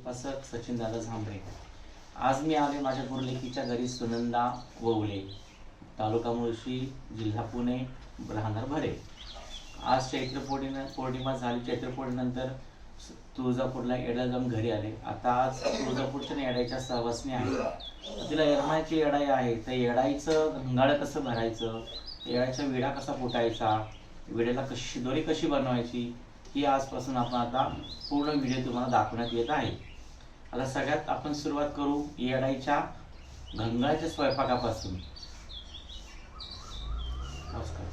उपासक सचिन दादा झांबरे. आज मी आले माझ्या गुरुलेकीच्या घरी सुनंदा ववले तालुका मुळशी जिल्हा पुणे राहणार भरे. आज चैत्र पौर्णिमा पौर्णिमा झाली. चैत्र पौर्णिमेनंतर तुळजापूरला येडा जाऊन घरी आले. आता आज तुळजापूरच्या येडाईच्या सहवासने आहे. तिला येरमाची येडाई आहे. तर येडाईचं घंगाळ कसं भरायचं? येडाईचा विडा कसा फुटायचा? विड्याला कशी दोरी कशी बनवायची? ही आजपासून आपण आता पूर्ण व्हिडिओ तुम्हाला दाखवण्यात येत आहे. आता सगळ्यात आपण सुरुवात करू येडाईच्या घंगाळच्या स्वयंपाकापासून. नमस्कार.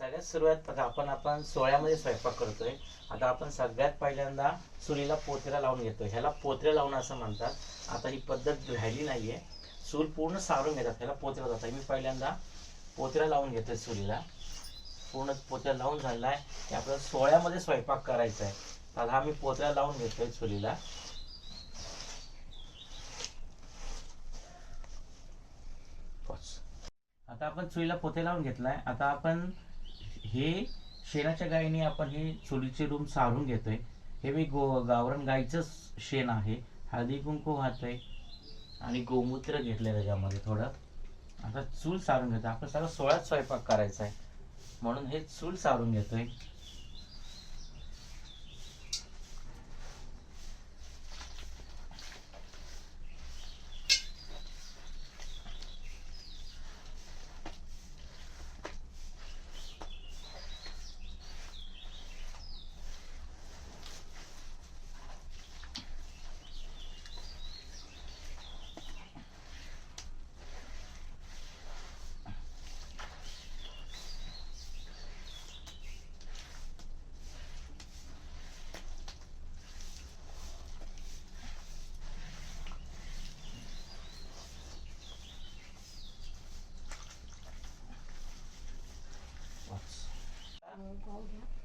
सगळ्यात सुरुवात बघा आपण आपण सोळ्यामध्ये स्वयंपाक करतोय. आता आपण सगळ्यात पहिल्यांदा चुलीला पोत्र्या लावून घेतोय. ह्याला पोत्र्या लावून असं म्हणतात. आता ही पद्धत राहिली नाहीये. चूल पूर्ण सारून घेतात. ह्याला पोत्र्या जातात मी पहिल्यांदा पोत्र्या लावून घेतोय चुलीला पूर्ण पोत्र्या लावून झालेला आहे. की आपल्याला सोळ्यामध्ये स्वयंपाक करायचा आहे आता हा मी पोत्र्या लावून घेतोय चुलीला आता आपण चुलीला पोते लावून घेतलाय. आता आपण हे शेणाच्या गायीने आपण हे चुलीचे रूम सारून घेतोय. हे मी गो गावरण गाईचं शेण आहे. हळदी कुंकू वाहतोय आणि गोमूत्र घेतलंय त्याच्यामध्ये थोडं. आता चूल सारून घेतो आपण सगळं सोळाच स्वयंपाक करायचा आहे म्हणून हे चूल सारून घेतोय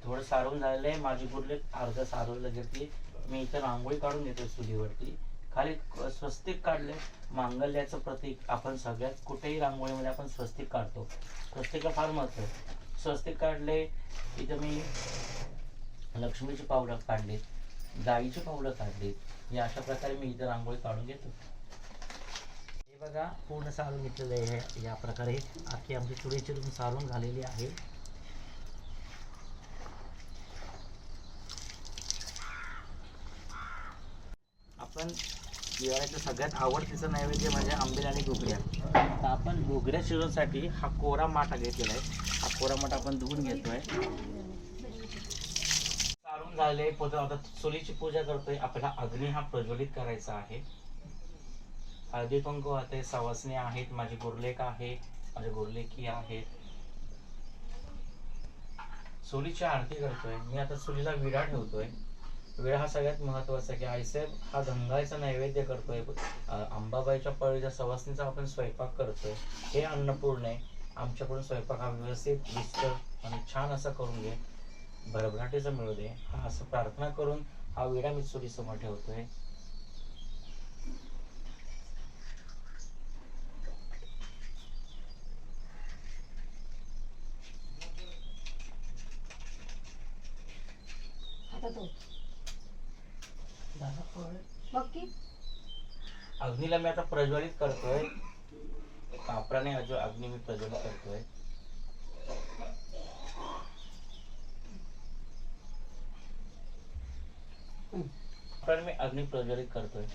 थोडं सारून झालेलं माझी पूर्ण अर्ध सारवलं घेतली मी इथं रांगोळी काढून घेतो चुलीवरती खाली स्वस्तिक काढले मांगल्याचं प्रतीक आपण सगळ्यात कुठेही रांगोळीमध्ये आपण स्वस्तिक काढतो. स्वस्तिक फार महत्त्व आहे. स्वस्तिक काढले इथं मी लक्ष्मीची पावलं काढली गाईची पावलं काढली. या अशा प्रकारे मी इथं रांगोळी काढून घेतो. हे बघा पूर्ण सारून घेतलेलं आहे. या प्रकारे आखी आमची चुलीची रूम सारून झालेली आहे. पण दिवाळीचं सगळ्यात आवडतीचं नैवेद्य म्हणजे आंबेल आणि घुगऱ्या तर आपण घुगऱ्या शिजवण्यासाठी हा कोरा माठा घेतलेला आहे. हा कोरा माठा आपण धुवून घेतोय. सारून झाले पोत आता चुलीची पूजा करतोय. आपल्याला अग्नी हा प्रज्वलित करायचा आहे. हळदी कुंकू आहे सवासणी आहेत माझी गुरलेख आहे माझे गुरलेखी आहेत. चुलीची आरती करतोय. मी आता चुलीला विडा ठेवतोय. वेळ हा सगळ्यात महत्त्वाचा आहे की आईसाहेब हा गंगाईचा नैवेद्य करतोय. अंबाबाईच्या पळीच्या सवासणीचा आपण स्वयंपाक करतोय. हे अन्नपूर्ण आहे आमच्याकडून स्वयंपाक हा व्यवस्थित विस्तर आणि छान असा करून घे. भरभराटीचं मिळू दे. हा असं प्रार्थना करून हा विडा मी चुलीसमोर ठेवतोय आता तो झालं फळ. बघ की अग्नीला मी आता प्रज्वलित करतोय. कापराने अजून अग्नी मी प्रज्वलित करतोय. मी अग्नी प्रज्वलित करतोय.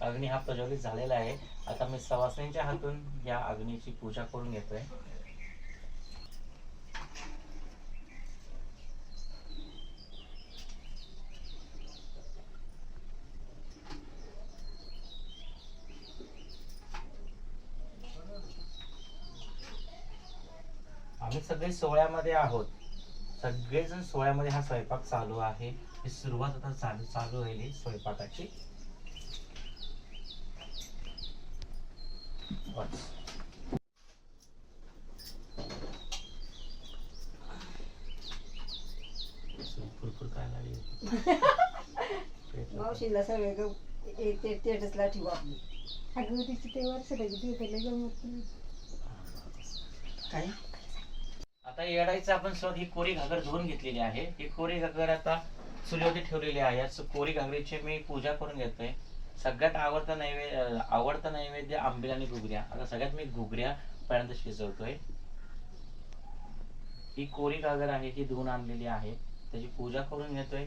अग्नी हा प्रज्वलित झालेला आहे. आता मी सवासणींच्या हातून या अग्नीची पूजा करून घेतोय. आम्ही सगळे सोहळ्यामध्ये आहोत. सगळेजण सोहळ्यामध्ये हा स्वयंपाक चालू आहे. ही सुरुवात आता चालू चालू होईल ही स्वयंपाकाची. फुरफुर काय लागली? मावशीला सगळे अगं तिची ते वर्ष काय? आता येडायचं आपण स्वतः ही कोरी घागर धुवून घेतलेली आहे. ही कोरी घागर आता चुलीवरती ठेवलेली आहे. कोरी घागरीची मी पूजा करून घेतोय. सगळ्यात आवडता नैवेद्य आवडता नैवेद्य आंबेल आणि घुगऱ्या. आता सगळ्यात मी घुगऱ्या पर्यंत शिजवतोय. ही कोरी घागर आहे ही धुवून आणलेली आहे. त्याची पूजा करून घेतोय.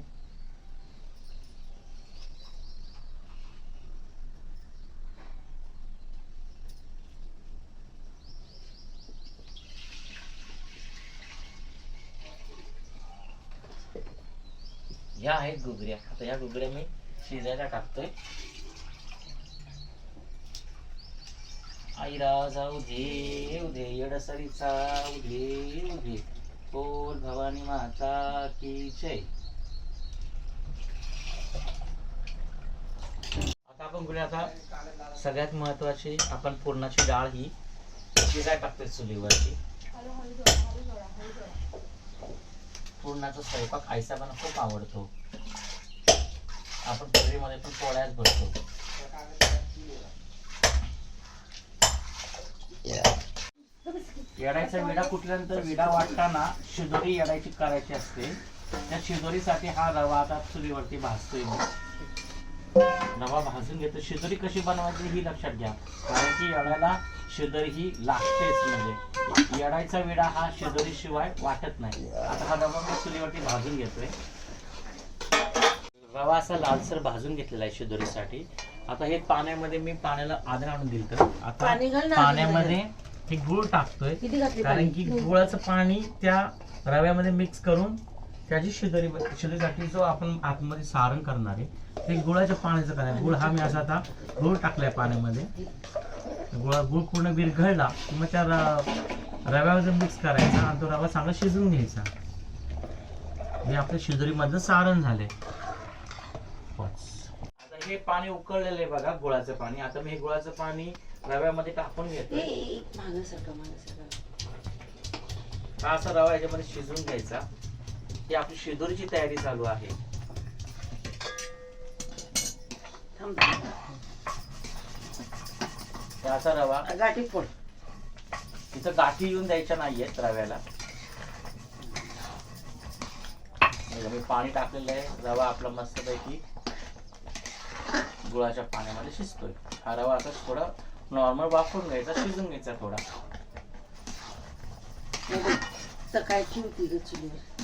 ह्या आहेत घुगऱ्या आता या घुगऱ्या मी शिजायला टाकतोय. आईरा जाऊ दे उधे येडसरीचा उधे उधे बोल भवानी माता की जय. आता आपण कुठे आता सगळ्यात महत्वाची आपण पूर्णाची डाळ ही शिजाय टाकतोय चुलीवरती. पुरणाचा स्वयंपाक आईसाहेबांना खूप आवडतो. आपण पूर्वीमध्ये पण पोळ्याच भरतो. येडायचा विडा कुठल्यानंतर विडा वाटताना शिदोरी येडायची करायची असते. त्या शिदोरीसाठी हा रवा आता चुलीवरती भाजतोय मी. रवा भाजून घेतो. शिदोरी कशी बनवायची ही लक्षात घ्या. कारण की येड्याला शिदोरी ही लागतेच म्हणजे येडायचा विडा हा शिदोरी शिवाय वाटत नाही. आता हा रवा मी चुलीवरती भाजून घेतोय. रवा असा लालसर भाजून घेतलेला आहे शिदोरीसाठी आता हे पाण्यामध्ये मी पाण्याला आदर आणून दिलं तर आता पाण्यामध्ये हे गुळ टाकतोय. कारण? की गुळाचं पाणी त्या रव्यामध्ये मिक्स करून त्याची शिदोरी शिदोरीसाठी जो आपण आतमध्ये सारण करणार आहे ते गुळाच्या पाण्याचं करायचं गुळ हा मी असा आता गुळ टाकलाय पाण्यामध्ये. गुळ गुळ पूर्ण विरघळला मग त्या रव्यामध्ये मिक्स करायचा आणि तो रवा चांगला शिजवून घ्यायचा. हे आपल्या शिदोरीमधलं सारण झालंय. आता हे पाणी उकळलेलं आहे बघा गुळाचं पाणी. आता मी हे गुळाचं पाणी रव्यामध्ये टाकून घेतो हा असा रवा याच्यामध्ये शिजवून घ्यायचा. ही आपली शिदोरीची तयारी चालू आहे. असा रवा. गाठी फोड. तिथं गाठी येऊन द्यायच्या नाहीयेत रव्याला. मी पाणी टाकलेलं आहे. रवा आपला मस्तपैकी गुळाच्या पाण्यामध्ये शिजतोय. हा रवा आता थोडा नॉर्मल वापरून घ्यायचा शिजून घ्यायचा थोडा. सकाळची होती ग चुलीवर.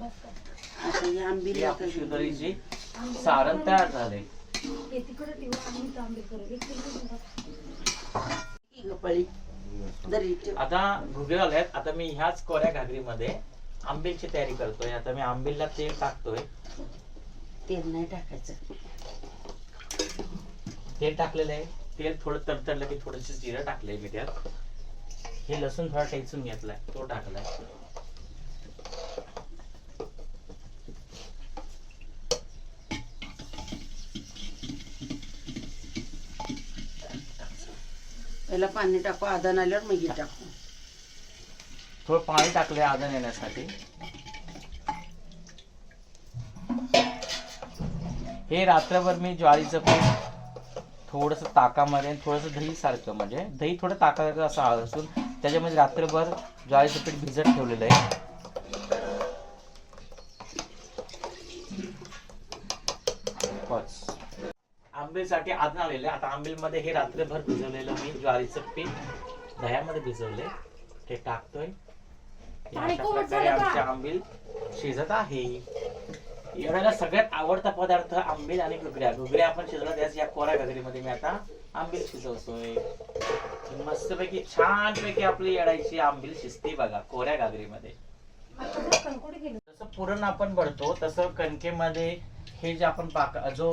आता ही आंबील सारण तयार झालंय पळी. दरी ठेव. आता घुगे आल्यात आता मी ह्याच कोऱ्या घागरीमध्ये आंबीलची तयारी करतोय. आता मी आंबीलला तेल टाकतोय. तेल नाही टाकायचं. तेल टाकलेलं आहे. तेल थोडं तडतडलं की थोडंसं जिरं टाकलंय मी त्यात हे लसूण थोडा टेचून घेतलाय. तो टाकलाय. पहिला पाणी टाकू आदान आल्यावर मग हे टाकू. थोडं पाणी टाकलंय आदन येण्यासाठी. हे रात्रभर मी ज्वारीचं पीठ थोडस ताकामध्ये थोडस दही सारखं म्हणजे दही थोडं ताकासारखं असं असून त्याच्यामध्ये रात्रभर ज्वारीचं पीठ भिजत ठेवलेलं आहे. आंबीलसाठी आदन आलेलं. आता आंबीलमध्ये हे रात्रभर भिजवलेलं मी ज्वारीचं पीठ दह्यामध्ये भिजवले. ते टाकतोय. आमचे आंबील शिजत आहे. एवढ्याला सगळ्यात आवडता पदार्थ आंबील आणि घुगऱ्या. घुगऱ्या आपण शिजवला त्याच या कोऱ्या घागरीमध्ये मी आता आंबील शिजवतोय. मस्तपैकी छानपैकी आपली येडायची आंबील शिजते बघा कोऱ्या घागरीमध्ये. जसं पुरण आपण भरतो तसं कणकेमध्ये हे जे आपण पाक जो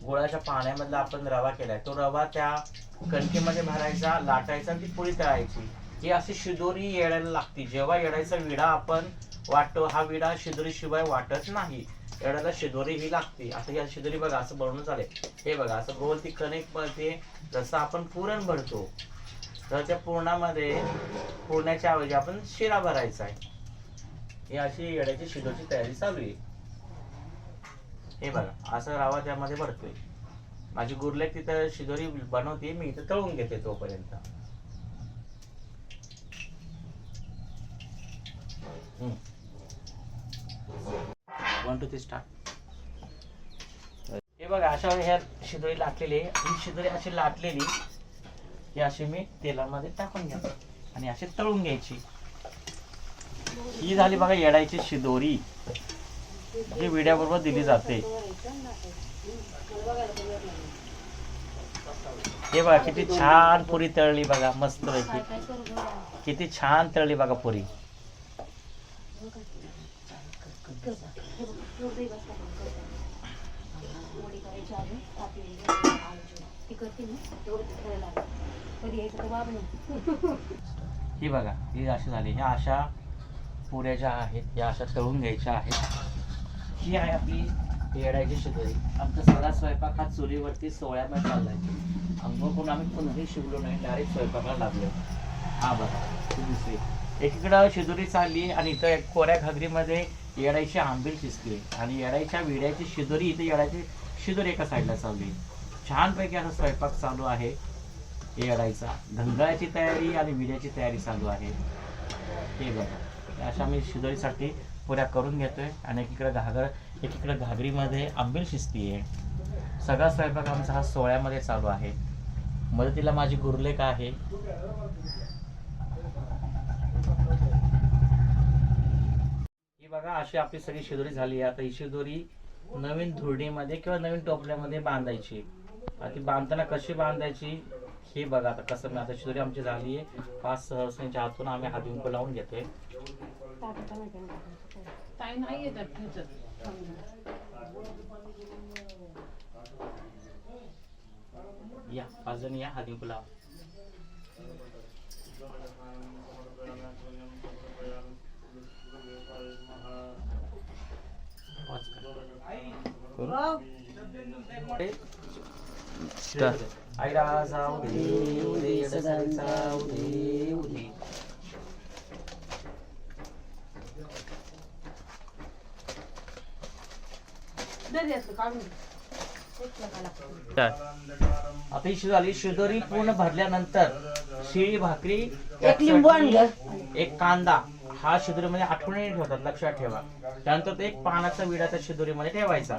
गुळाच्या पाण्यामधला आपण रवा केलाय तो रवा त्या कणकेमध्ये भरायचा लाटायचा आणि ती पोळी तळायची. ही अशी शिदोरी येडायला लागते. जेव्हा येडायचा विडा आपण वाटतो हा विडा शिदोरीशिवाय वाटत नाही. येडायला शिदोरी ही लागते. आता या शिदोरी बघा असं बनवून चालेल हे बघा असं गोल ती कणिकमध्ये जसं आपण पुरण भरतो तर त्या पुरणामध्ये पुरणाच्या ऐवजी आपण शिरा भरायचा आहे. ही अशी येड्याची शिदोची तयारी चालू आहे. हे बघा असं रावा त्यामध्ये भरतोय. माझी गुरले तिथं शिदोरी बनवते मी इथं तळून घेते तोपर्यंत. वन टू थ्री स्टार्ट हे बघा अशा ह्या शिदोरी लाटलेली आहे. ही शिदोरी अशी लाटलेली ही अशी मी तेलामध्ये टाकून घ्या आणि अशी तळून घ्यायची. ही झाली बघा येडायची शिदोरी. जी विड्याबरोबर दिली जाते. हे बघा किती छान पुरी तळली बघा मस्त पैकी. किती छान तळली बघा पुरी. ही बघा ही अशी झाली. ह्या अशा पुऱ्या ज्या आहेत या अशा तळून घ्यायच्या आहेत. ही आहे आपली येडायची शिदोरी आमचा सगळा स्वयंपाक हा चुलीवरती सोळ्यामध्ये चाललाय. अंघोळ करून आम्ही पुन्हा शिवलो नाही डायरेक्ट स्वयंपाकाला लागलो. हा बघा दुसरी. एकीकडं शिदोरी चालली आणि इथं एक कोऱ्या घागरीमध्ये येडायची आंबील शिजली. आणि येडायच्या विड्याची शिदोरी इथे येडायची शिदोरी एका साईडला चालली. छानपैकी असा स्वयंपाक चालू आहे येडायचा धंगळ्याची तयारी आणि विड्याची तयारी चालू आहे. हे बघा अशा मी शिदोरीसाठी पुऱ्या करून घेतोय आणि एकीकडे घागर एकीकडे घागरीमध्ये आंबील शिजती आहे. सगळा स्वयंपाक आमचा हा सोहळ्यामध्ये चालू आहे. मदतीला माझी गुरलेख आहे. ही बघा अशी आपली सगळी शिदोरी झाली आहे. आता ही शिदोरी नवीन धुरणीमध्ये किंवा नवीन टोपल्यामध्ये बांधायची. आता ती बांधताना कशी बांधायची हे बघा आता कसं मी आता शिदोरी आमची झाली आहे. पाच सहस्रांच्या हातून आम्ही हातविंकू लावून घेतोय. ताई नाही येतात. या पाच जण या. आई राजा उदे उदे यडसरीचा उदे उदे दे आता ही झाली. शिदोरी पूर्ण भरल्यानंतर शिळी भाकरी एक लिंबू. एक कांदा हा शिदोरीमध्ये आठवणी ठेवतात. लक्षात ठेवा. त्यानंतर एक पानाचा विडा त्या शिदोरीमध्ये ठेवायचा.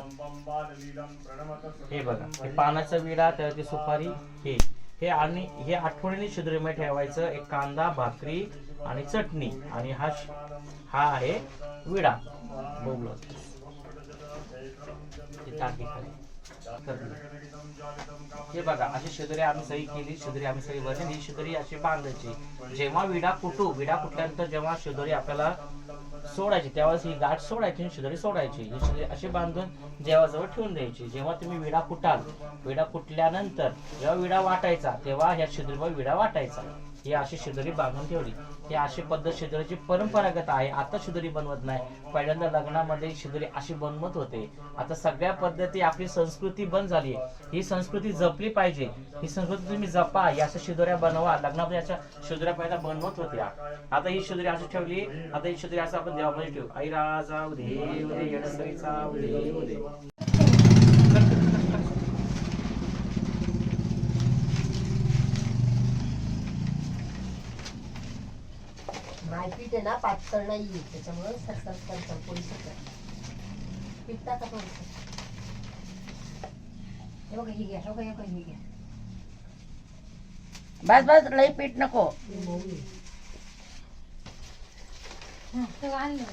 हे बघा. हे पानाचा विडा त्यावरती सुपारी हे. हे आणि हे आठवणीने शिदोरीमध्ये ठेवायचं. एक कांदा भाकरी आणि चटणी. आणि हा हा आहे विडा. बोबलो हे टाकी खाली. हे बघा अशी शिदोरी आम्ही सही केली शिदोरी आम्ही सही भरली ही शिदोरी अशी बांधायची. जेव्हा विडा कुटू विडा कुटल्यानंतर जेव्हा शिदोरी आपल्याला सोडायची त्यावेळेस ही गाठ सोडायची शिदरी सोडायची. ही शिदरी अशी बांधून जेव्हाजवळ ठेवून द्यायची. जेव्हा तुम्ही विडा कुटाल विडा कुटल्यानंतर जेव्हा विडा वाटायचा तेव्हा ह्या शिदरीवर विडा वाटायचा. ही अशी शिदोरी बांधून ठेवली. ही अशी पद्धत शिदोरीची परंपरागत आहे. आता शिदोरी बनवत नाही. पहिल्यांदा लग्नामध्ये शिदोरी अशी बनवत होते. आता सगळ्या पद्धती आपली संस्कृती बंद झाली ही संस्कृती जपली पाहिजे. ही संस्कृती तुम्ही जपा. या अशा शिदोऱ्या बनवा. लग्नामध्ये अशा शिदोऱ्या पहिला बनवत होत्या. आता ही शिदोरी अशी ठेवली. आता ही शिदोरी असं आपण देवामध्ये ठेवू. आई राजा उदे उदे येडसरीचा उदे उदे. आहे ना पातळ नाही आहे त्याच्यामुळे सरसर सरसर पोळी सरसर पीठ टाका थोडंसं. हे बघा ही घ्या हे बघा हे घ्या. बस बस लई पीठ नको. आणलं